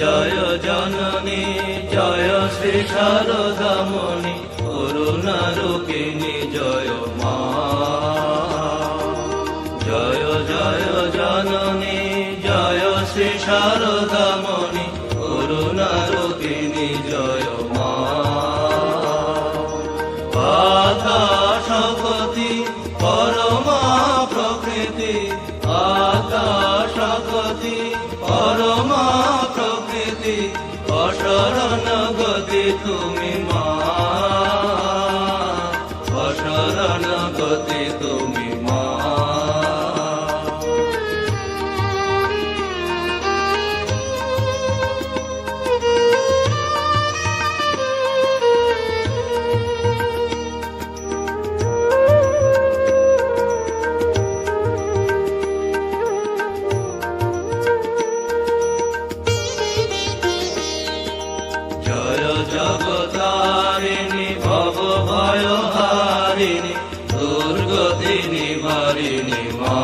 জয় জননী, জয় শ্রী শারদামণি করুণা রূপিণী জয় মা। জয় জয় জননী, জয় শ্রী শারদামণি করুণা রূপিণী জয় মা। আকাশপতি পরমা প্রকৃতি 透明 দুর্গতি নিবারিণী মা।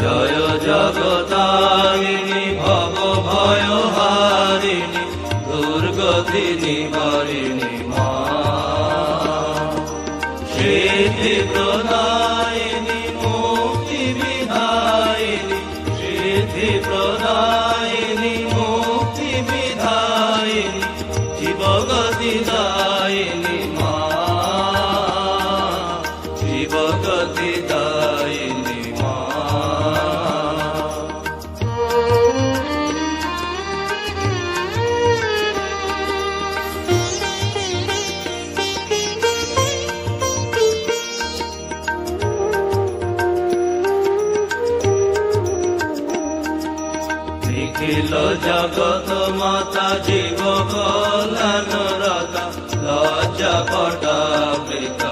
জয় জগতারিণী ভব ভয় হারিণী দুর্গতি নিবারিণী মা। সিদ্ধি প্রদায়িনী নিখিল জগত মাতা জীব কল্যাণ রতা, লজ্জা পটাবৃত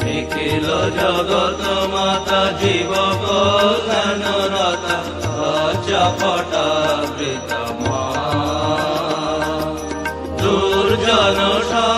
নিখিল জগত মাতা জীব কল্যাণ রতা, লজ্জা পটাবৃত দুর্জন সজ্জন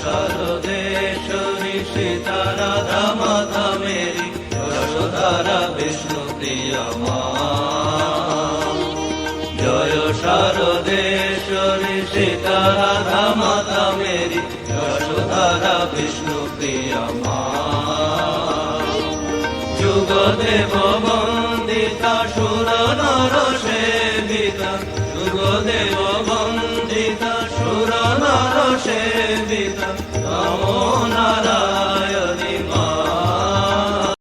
জয় শারদেশ্বরী সীতারাধা মাতা মেরি যশোধারা বিষ্ণু প্রিয়া মা জয় শারদেশ্বরী সীতারাধা মাতা মেরি যশোধারা বিষ্ণু প্রিয়া মা যুগদেব বন্দিতা সুর নর সেবিতা যুগদেব বন্দিতা সুর নর সেবিতা নমো নারায়ণ।